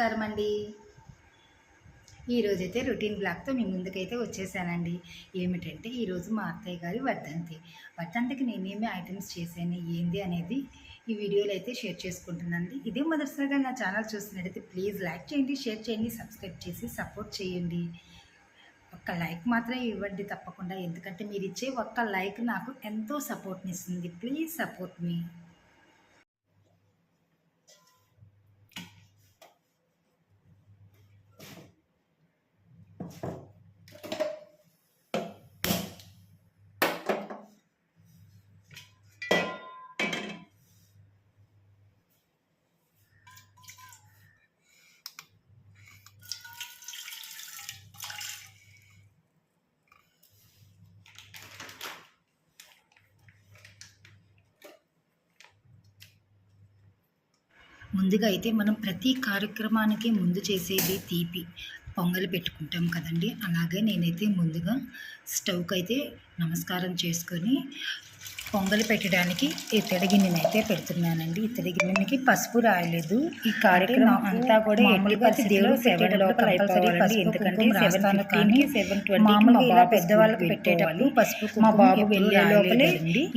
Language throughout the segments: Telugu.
నమస్కారం అండి ఈరోజైతే రొటీన్ బ్లాక్తో మీ ముందుకైతే వచ్చేసానండి. ఏమిటంటే ఈరోజు మా అత్తయ్య గారి వర్ధంతి. వర్ధంతికి నేనేమి ఐటమ్స్ చేశాను ఏంది అనేది ఈ వీడియోలో అయితే షేర్ చేసుకుంటున్నానండి. ఇదే మొదటిసారిగా నా ఛానల్ చూస్తున్నట్టయితే ప్లీజ్ లైక్ చేయండి షేర్ చేయండి సబ్స్క్రైబ్ చేసి సపోర్ట్ చేయండి. ఒక్క లైక్ మాత్రం ఇవ్వండి తప్పకుండా. ఎందుకంటే మీరు ఇచ్చే ఒక్క లైక్ నాకు ఎంతో సపోర్ట్ని ఇస్తుంది ప్లీజ్ సపోర్ట్ మీ. ముందుగా అయితే మనం ప్రతి కార్యక్రమానికి ముందు చేసేది తీపి పొంగలి పెట్టుకుంటాం కదండి. అలాగే నేనైతే ముందుగా స్టవ్కి అయితే నమస్కారం చేసుకొని పొంగలి పెట్టడానికి ఇత్తడి గిన్నెనైతే పెడుతున్నానండి. ఇత్తడి గిన్నెకి పసుపు రాయలేదు. ఈ కార్యక్రమం అంతా కూడా ఎట్టి పరిస్థితుల్లో సెవెన్ లోపల అయిపోవాలండి ఎందుకంటే సెవెన్ కానీ సెవెన్ ట్వంటీ ఇలా పెద్దవాళ్ళకి పెట్టేటప్పుడు పసుపు మా బాబు వెళ్ళే లోపలే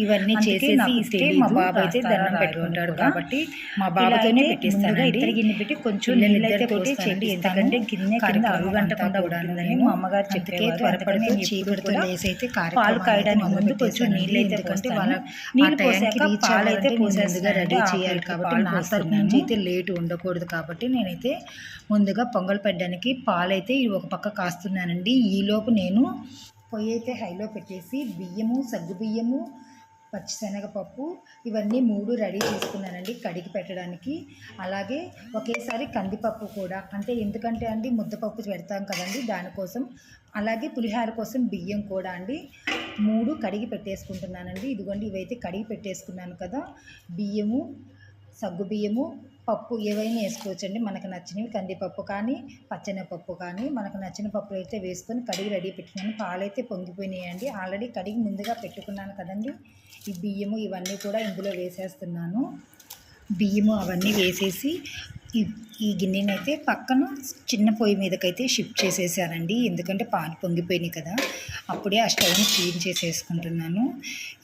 ఇవన్నీ చేసేసి ఇస్తే మా బాబు అయితే దండం పెట్టుకుంటాడు కాబట్టి మా బాబుతోనే పెట్టిస్తాను ఇత్తడి గిన్నె పెట్టి కొంచెం నీళ్ళైతే చేయండి ఎందుకంటే గిన్నె కింద అరుగంటకుండా ఉండాలని మా అమ్మగారు చెప్పే త్వరపడి చీకటితో వేసి అయితే పాలు కాయడానికి ముందు కొంచెం నీళ్ళు అయితే కొంటే వాళ్ళ నీళ్ళు పోసాక పాలు అయితే పోసేందుగా రెడీ చేయాలి కాబట్టి నా తరపు నుంచి అయితే లేట్ ఉండకూడదు కాబట్టి నేనైతే ముందుగా పొంగల్ పెట్టడానికి పాలు అయితే ఒక పక్క కాస్తున్నానండి. ఈలోపు నేను పొయ్యి అయితే హైలో పెట్టేసి బియ్యము సగ్గు బియ్యము పచ్చిశనగపప్పు ఇవన్నీ మూడు రెడీ చేసుకున్నానండి కడిగి పెట్టడానికి. అలాగే ఒకేసారి కందిపప్పు కూడా. అంటే ఎందుకంటే అండి ముద్దపప్పు పెడతాం కదండి దానికోసం. అలాగే పులిహార కోసం బియ్యం కూడా అండి. మూడు కడిగి పెట్టేసుకుంటున్నానండి. ఇదిగోండి ఇవైతే కడిగి పెట్టేసుకున్నాను కదా. బియ్యము సగ్గు బియ్యము పప్పు ఏవైనా వేసుకోవచ్చండి. మనకు నచ్చినవి కందిపప్పు కానీ పచ్చెనపప్పు కానీ మనకు నచ్చిన పప్పులు అయితే వేసుకొని కడిగి రెడీ పెట్టుకున్నాను. పాలైతే పొంగిపోయినాయండి. ఆల్రెడీ కడిగి ముందుగా పెట్టుకున్నాను కదండి. ఈ బియ్యము ఇవన్నీ కూడా ఇందులో వేసేస్తున్నాను. బియ్యము అవన్నీ వేసేసి ఈ ఈ గిన్నెనైతే పక్కన చిన్న పొయ్యి మీదకైతే షిఫ్ట్ చేసేసానండి ఎందుకంటే పాలు పొంగిపోయినాయి కదా. అప్పుడే ఆ స్టవ్ని క్లీన్ చేసేసుకుంటున్నాను.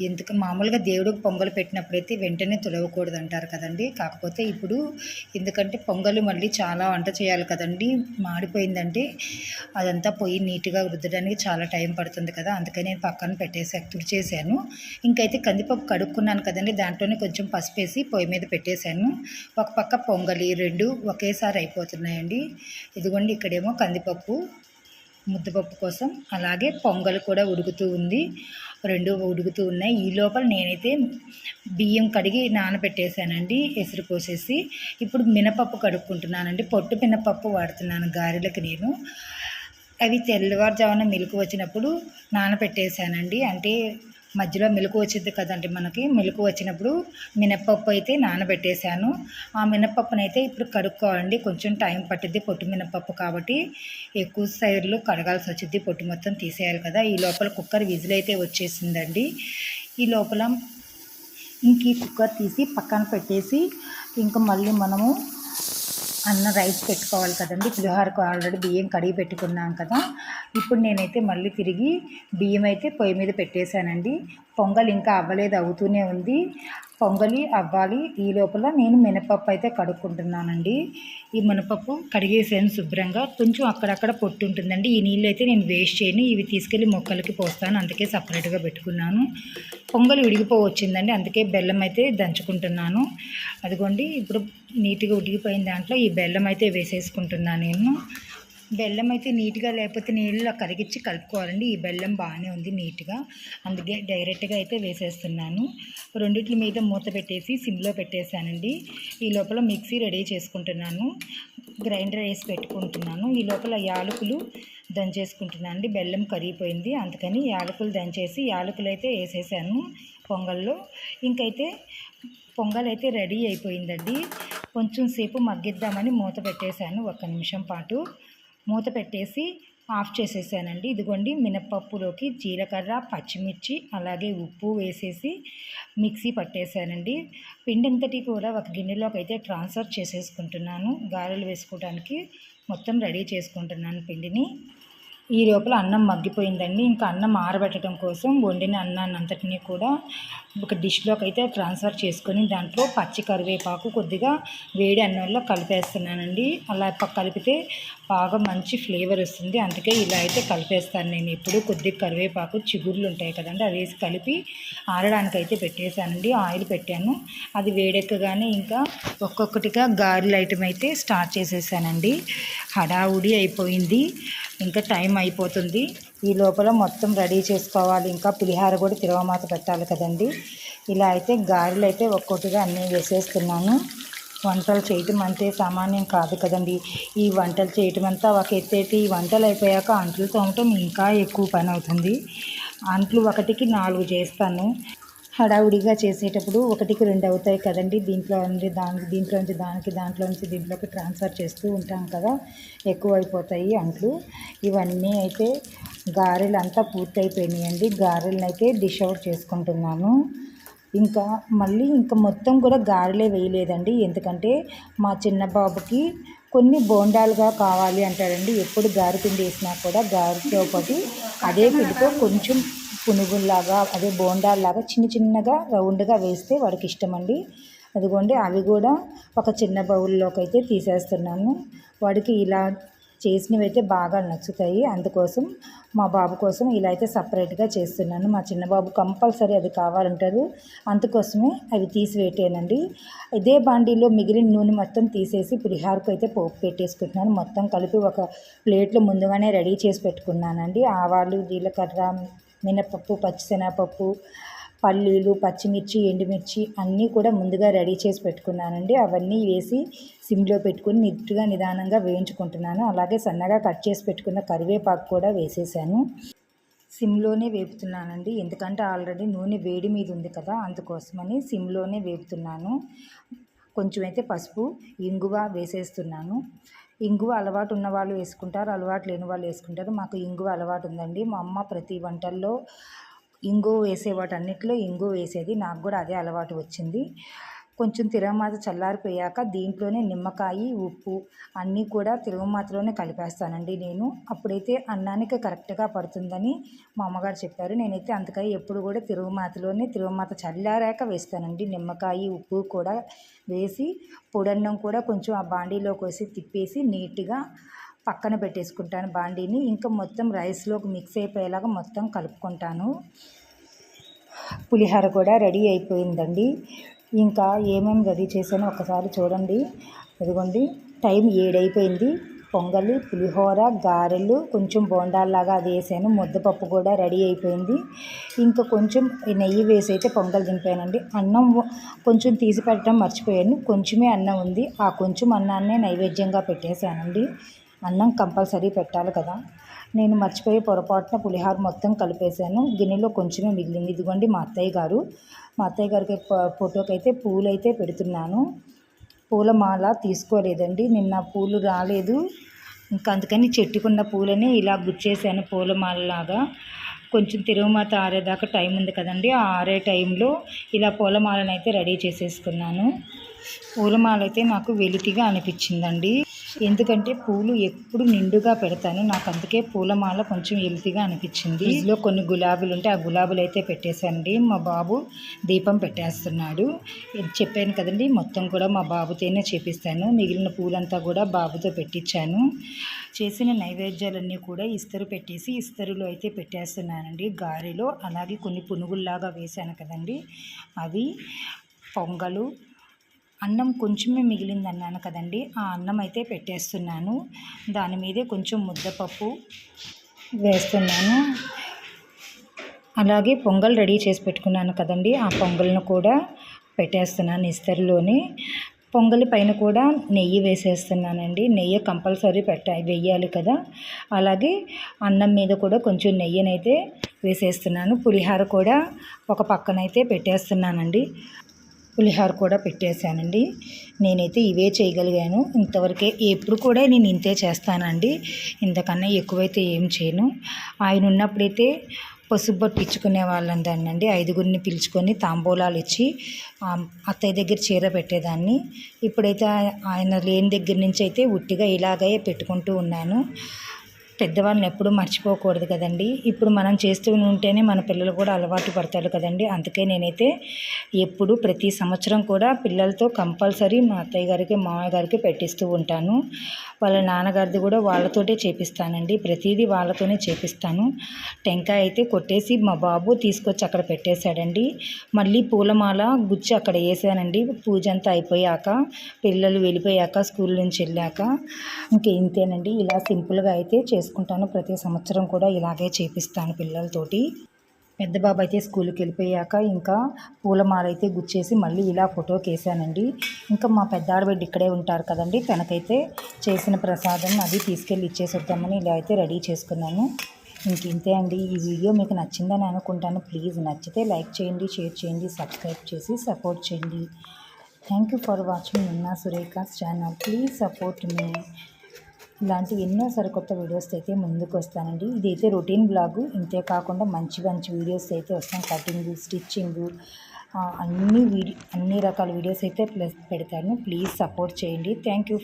ఎందుకు మామూలుగా దేవుడికి పొంగలు పెట్టినప్పుడైతే వెంటనే తొలవకూడదు అంటారు కదండి. కాకపోతే ఇప్పుడు ఎందుకంటే పొంగలు మళ్ళీ చాలా వంట చేయాలి కదండి. మాడిపోయిందంటే అదంతా పొయ్యి నీట్గా రుద్దడానికి చాలా టైం పడుతుంది కదా. అందుకని నేను పక్కన పెట్టేసి తుడిచేసాను. ఇంకైతే కందిపప్పు కడుక్కున్నాను కదండి. దాంట్లోనే కొంచెం పసుపేసి పొయ్యి మీద పెట్టేశాను. ఒక పక్క పొంగలి రెండు ఒకేసారి అయిపోతున్నాయండి. ఇదిగోండి ఇక్కడేమో కందిపప్పు ముద్దపప్పు కోసం అలాగే పొంగల్ కూడా ఉడుకుతూ ఉంది. రెండు ఉడుకుతూ ఉన్నాయి. ఈ లోపల నేనైతే బియ్యం కడిగి నానబెట్టేశానండి ఎసురు పోసేసి ఇప్పుడు మినపప్పు కడుక్కుంటున్నానండి. పొట్టు మినపప్పు వాడుతున్నాను గారెలకు నేను. అవి తెల్లవారుజామున మెలకు వచ్చినప్పుడు నానబెట్టేశానండి. అంటే మధ్యలో మెలకు వచ్చింది కదండి మనకి. మెలకు వచ్చినప్పుడు మినప్పప్పు అయితే నానబెట్టేశాను. ఆ మినప్పప్పునైతే ఇప్పుడు కడుక్కోవాలండి. కొంచెం టైం పట్టిద్ది పొట్టు మినప్పప్పు కాబట్టి. ఎక్కువ సైడ్లు కడగాల్సి వచ్చింది పొట్టు మొత్తం తీసేయాలి కదా. ఈ లోపల కుక్కర్ విజిల్ అయితే వచ్చేసిందండి. ఈ లోపల ఇంక ఈ కుక్కర్ తీసి పక్కన పెట్టేసి ఇంకా మళ్ళీ మనము అన్న రైస్ పెట్టుకోవాలి కదండి. పులిహోరకు ఆల్రెడీ బియ్యం కడిగి పెట్టుకున్నాం కదా. ఇప్పుడు నేనైతే మళ్ళీ తిరిగి బియ్యం అయితే పొయ్యి మీద పెట్టేశానండి. పొంగల్ ఇంకా అవ్వలేదు అవుతూనే ఉంది. పొంగలి అవ్వాలి. ఈ లోపల నేను మినపప్పు అయితే కడుక్కుంటున్నానండి. ఈ మినపప్పు కడిగేసాను శుభ్రంగా. కొంచెం అక్కడక్కడ పొట్టు ఉంటుందండి. ఈ నీళ్ళు అయితే నేను వేస్ట్ చేయను. ఇవి తీసుకెళ్ళి మొక్కలకి పోస్తాను. అందుకే సపరేట్గా పెట్టుకున్నాను. పొంగలి విడిగిపోవచ్చిందండి. అందుకే బెల్లం అయితే దంచుకుంటున్నాను. అదిగోండి. ఇప్పుడు నీట్గా ఉడికిపోయిన దాంట్లో ఈ బెల్లం అయితే వేసేసుకుంటున్నాను నేను. బెల్లం అయితే నీట్గా లేకపోతే నీళ్ళలో కరిగించి కలుపుకోవాలండి. ఈ బెల్లం బాగానే ఉంది నీట్గా. అందుకే డైరెక్ట్గా అయితే వేసేస్తున్నాను. రెండిట్ల మీద మూత పెట్టేసి సిమ్లో పెట్టేశానండి. ఈ లోపల మిక్సీ రెడీ చేసుకుంటున్నాను. గ్రైండర్ వేసి పెట్టుకుంటున్నాను. ఈ లోపల యాలకులు దంచేసుకుంటున్నాను అండి బెల్లం కరిగిపోయింది. అందుకని యాలకులు దంచేసి యాలకులు అయితే వేసేసాను పొంగల్లో. ఇంకైతే పొంగల్ అయితే రెడీ అయిపోయిందండి. కొంచెం సేపు మగ్గిద్దామని మూత పెట్టేశాను. ఒక్క నిమిషం పాటు. మూత పెట్టేసి ఆఫ్ చేసేసానండి. ఇదిగోండి మినప్పప్పులోకి జీలకర్ర పచ్చిమిర్చి అలాగే ఉప్పు వేసేసి మిక్సీ పట్టేశానండి పిండి అంతటి కూడా ఒక గిన్నెలోకి అయితే ట్రాన్స్ఫర్ చేసేసుకుంటున్నాను. గారెలు వేసుకోవడానికి మొత్తం రెడీ చేసుకుంటున్నాను పిండిని. ఈ లోపల అన్నం మగ్గిపోయిందండి. ఇంకా అన్నం ఆరబెట్టడం కోసం వండిన అన్నాన్ని అంతటినీ కూడా ఒక డిష్లోకి అయితే ట్రాన్స్ఫర్ చేసుకొని దాంట్లో పచ్చి కరివేపాకు కొద్దిగా వేడి అన్నంలో కలిపేస్తున్నానండి. అలా కలిపితే బాగా మంచి ఫ్లేవర్ వస్తుంది. అందుకే ఇలా అయితే కలిపేస్తాను నేను. ఎప్పుడు కొద్దిగా కరివేపాకు చిగుర్లు ఉంటాయి కదండి అవి వేసి కలిపి ఆరడానికి అయితే పెట్టేశానండి. ఆయిల్ పెట్టాను. అది వేడెక్కగానే ఇంకా ఒక్కొక్కటిగా గారెల ఐటమ్ అయితే స్టార్ట్ చేసేసానండి. హడావుడి అయిపోయింది. ఇంకా టైం అయిపోతుంది. ఈ లోపల మొత్తం రెడీ చేసుకోవాలి. ఇంకా పులిహార కూడా తిరవమాత పెట్టాలి కదండి. ఇలా అయితే గారెలు అయితే ఒక్కొక్కటిగా అన్నీ వేసేస్తున్నాను. వంటలు చేయటం అంతే సామాన్యం కాదు కదండి. ఈ వంటలు చేయటం అంతా ఒక ఎత్తేటి ఈ వంటలు అయిపోయాక అంట్లు తోమటం ఇంకా ఎక్కువ పని అవుతుంది. అంట్లు ఒకటికి నాలుగు చేస్తాను. హడావుడిగా చేసేటప్పుడు ఒకటికి రెండు అవుతాయి కదండి. దీంట్లో నుండి దానికి దీంట్లో నుంచి దానికి దాంట్లో నుంచి దీంట్లోకి ట్రాన్స్ఫర్ చేస్తూ ఉంటాం కదా. ఎక్కువ అయిపోతాయి అంట్లు. ఇవన్నీ అయితే గారెలు అంతా పూర్తయిపోయినాయండి. గారెలను అయితే డిష్ అవుట్ చేసుకుంటున్నాను. ఇంకా మళ్ళీ ఇంకా మొత్తం కూడా గారెలే వేయలేదండి. ఎందుకంటే మా చిన్న బాబుకి కొన్ని బోండాలుగా కావాలి అంటారండి. ఎప్పుడు గారె పిండి వేసినా కూడా గారెతో పాటు అదే పిండితో కొంచెం పునుగుల్లాగా అదే బోండాల్లాగా చిన్న చిన్నగా రౌండ్గా వేస్తే వాడికి ఇష్టమండి. అదిగోండి అవి కూడా ఒక చిన్న బౌల్లోకి అయితే తీసేస్తున్నాను. వాడికి ఇలా చేసినవి అయితే బాగా నచ్చుతాయి. అందుకోసం మా బాబు కోసం ఇలా అయితే సపరేట్గా చేస్తున్నాను. మా చిన్న బాబు కంపల్సరీ అది కావాలంటారు. అందుకోసమే అవి తీసివేటేనండి ఇదే బాండీలో మిగిలిన నూనె మొత్తం తీసేసి పులిహారకు అయితే పోపు పెట్టేసుకుంటున్నాను. మొత్తం కలిపి ఒక ప్లేట్లో ముందుగానే రెడీ చేసి పెట్టుకున్నానండి. ఆవాలు జీలకర్ర మినపప్పు పచ్చిశనగపప్పు పల్లీలు పచ్చిమిర్చి ఎండుమిర్చి అన్నీ కూడా ముందుగా రెడీ చేసి పెట్టుకున్నానండి. అవన్నీ వేసి సిమ్లో పెట్టుకుని నీట్గా నిదానంగా వేయించుకుంటున్నాను. అలాగే సన్నగా కట్ చేసి పెట్టుకున్న కరివేపాకు కూడా వేసేసాను. సిమ్లోనే వేపుతున్నానండి. ఎందుకంటే ఆల్రెడీ నూనె వేడి మీద ఉంది కదా అందుకోసమని సిమ్లోనే వేపుతున్నాను. కొంచెం అయితే పసుపు ఇంగువ వేసేస్తున్నాను. ఇంగువ అలవాటు ఉన్న వాళ్ళు వేసుకుంటారు అలవాటు లేని వాళ్ళు వేసుకుంటారు. మాకు ఇంగువ అలవాటు ఉందండి. మా అమ్మ ప్రతి వంటల్లో ఇంగువ వేసే వాటన్నిటిలో ఇంగువ వేసేది. నాకు కూడా అదే అలవాటు వచ్చింది. కొంచెం తిరగమాత చల్లారిపోయాక దీంట్లోనే నిమ్మకాయ ఉప్పు అన్నీ కూడా తిరగమాతలోనే కలిపేస్తానండి నేను. అప్పుడైతే అన్నానికి కరెక్ట్గా పడుతుందని మా అమ్మగారు చెప్పారు. నేనైతే అందుకని ఎప్పుడు కూడా తిరుగుమాతలోనే తిరుగుమాత చల్లారాక వేస్తానండి. నిమ్మకాయ ఉప్పు కూడా వేసి పొడన్నం కూడా కొంచెం ఆ బాండీలోకి వేసి తిప్పేసి నీట్గా పక్కన పెట్టేసుకుంటాను బాండీని. ఇంకా మొత్తం రైస్లోకి మిక్స్ అయిపోయేలాగా మొత్తం కలుపుకుంటాను. పులిహోర కూడా రెడీ అయిపోయిందండి. ఇంకా ఏమేమి రెడీ చేశానో ఒకసారి చూడండి. ఇదిగోండి టైం ఏడైపోయింది. పొంగలి పులిహోర గారెలు కొంచెం బోండాల్లాగా అది వేసాను. ముద్దపప్పు కూడా రెడీ అయిపోయింది. ఇంకా కొంచెం నెయ్యి వేసి అయితే పొంగల్ దింపానండి. అన్నం కొంచెం తీసి పెట్టడం మర్చిపోయాను. కొంచెమే అన్నం ఉంది. ఆ కొంచెం అన్నాన్నే నైవేద్యంగా పెట్టేశానండి. అన్నం కంపల్సరీ పెట్టాలి కదా. నేను మర్చిపోయి పొరపాటున పులిహోర మొత్తం కలిపేశాను. గిన్నెలో కొంచెమే మిగిలింది. ఇదిగోండి మా అత్తయ్య గారు. మా అత్తయ్య గారికి ఫోటోకి అయితే పూలు అయితే పెడుతున్నాను. పూలమాల తీసుకోలేదండి. నిన్న పూలు రాలేదు. ఇంకా అందుకని చెట్టుకున్న పూలని ఇలా గుచ్చేసాను పూలమాలలాగా. కొంచెం తిరుగుమాత ఆరేదాకా టైం ఉంది కదండి. ఆ ఆరే టైంలో ఇలా పూలమాలను అయితే రెడీ చేసేసుకున్నాను. పూలమాల అయితే నాకు వెలితిగా అనిపించిందండి. ఎందుకంటే పూలు ఎప్పుడు నిండుగా పెడతాను. నాకు అందుకే పూలమాల కొంచెం ఎలితిగా అనిపించింది. ఇందులో కొన్ని గులాబీలు ఉంటే ఆ గులాబీలు అయితే పెట్టేశానండి. మా బాబు దీపం పెట్టేస్తున్నాడు. చెప్పాను కదండి మొత్తం కూడా మా బాబుతోనే చేపిస్తాను. మిగిలిన పూలంతా కూడా బాబుతో పెట్టించాను చేసిన నైవేద్యాలన్నీ కూడా ఇస్తరు పెట్టేసి ఇస్తరులో అయితే పెట్టేస్తున్నానండి. గారెలో అలాగే కొన్ని పునుగుల్లాగా వేశాను కదండి. అవి పొంగలు అన్నం కొంచెమే మిగిలింది అన్నాను కదండి. ఆ అన్నం అయితే పెట్టేస్తున్నాను. దాని మీదే కొంచెం ముద్దపప్పు వేస్తున్నాను. అలాగే పొంగల్ రెడీ చేసి పెట్టుకున్నాను కదండి. ఆ పొంగల్ను కూడా పెట్టేస్తున్నాను ఇస్తరిలోని. పొంగలి పైన కూడా నెయ్యి వేసేస్తున్నానండి. నెయ్యి కంపల్సరీ పెట్ట వేయాలి కదా. అలాగే అన్నం మీద కూడా కొంచెం నెయ్యినైతే వేసేస్తున్నాను. పులిహార కూడా ఒక పక్కనైతే పెట్టేస్తున్నానండి. పులిహార కూడా పెట్టేశానండి. నేనైతే ఇవే చేయగలిగాను. ఇంతవరకే ఎప్పుడు కూడా నేను ఇంతే చేస్తానండి. ఇంతకన్నా ఎక్కువైతే ఏం చేయను. ఆయన ఉన్నప్పుడైతే పసుపు పట్టించుకునే వాళ్ళని దాన్నండి ఐదుగురిని పిలుచుకొని తాంబూలాలు ఇచ్చి అత్తయ్య దగ్గర చీర పెట్టేదాన్ని. ఇప్పుడైతే ఆయన లేని దగ్గర నుంచి అయితే ఉట్టిగా ఇలాగే పెట్టుకుంటూ ఉన్నాను. పెద్దవాళ్ళని ఎప్పుడూ మర్చిపోకూడదు కదండి. ఇప్పుడు మనం చేస్తూ ఉంటేనే మన పిల్లలు కూడా అలవాటు పడతారు కదండి. అందుకే నేనైతే ఎప్పుడు ప్రతి సంవత్సరం కూడా పిల్లలతో కంపల్సరీ మా అత్తయ్య గారికి మామయ్య గారికి పెట్టిస్తూ ఉంటాను. వాళ్ళ నాన్నగారిది కూడా వాళ్ళతోటే చేపిస్తానండి. ప్రతిదీ వాళ్ళతోనే చేపిస్తాను. టెంకాయ అయితే కొట్టేసి మా బాబు తీసుకొచ్చి అక్కడ పెట్టేశాడండి. మళ్ళీ పూలమాల గుచ్చి అక్కడ వేసానండి. పూజ అంతా అయిపోయాక పిల్లలు వెళ్ళిపోయాక స్కూల్ నుంచి వెళ్ళాక. ఇంకేంతేనండి ఇలా సింపుల్గా అయితే చేస్తాను. చేసుకుంటాను. ప్రతి సంవత్సరం కూడా ఇలాగే చేపిస్తాను పిల్లలతోటి. పెద్ద బాబు అయితే స్కూల్కి వెళ్ళిపోయాక ఇంకా పూలమాల అయితే గుచ్చేసి మళ్ళీ ఇలా ఫోటోకి వేసానండి ఇంకా మా పెద్ద ఆడబిడ్డ ఇక్కడే ఉంటారు కదండి. తనకైతే చేసిన ప్రసాదం అది తీసుకెళ్ళి ఇచ్చేసి వద్దామని ఇలా అయితే రెడీ చేసుకున్నాను. ఇంక ఇంతే అండి. ఈ వీడియో మీకు నచ్చిందని అనుకుంటాను. ప్లీజ్ నచ్చితే లైక్ చేయండి షేర్ చేయండి సబ్స్క్రైబ్ చేసి సపోర్ట్ చేయండి. Thank you for watching. నిన్నా Surekha's channel. Please support me. ఇలాంటివి ఎన్నో సరికొత్త వీడియోస్ అయితే ముందుకు వస్తానండి. ఇదైతే రొటీన్ బ్లాగు. ఇంతే కాకుండా మంచి మంచి వీడియోస్ అయితే వస్తాం కటింగ్ స్టిచ్చింగ్ అన్ని వీడియో అన్ని రకాల వీడియోస్ అయితే ప్లస్ పెడతాను. ప్లీజ్ సపోర్ట్ చేయండి. Thank you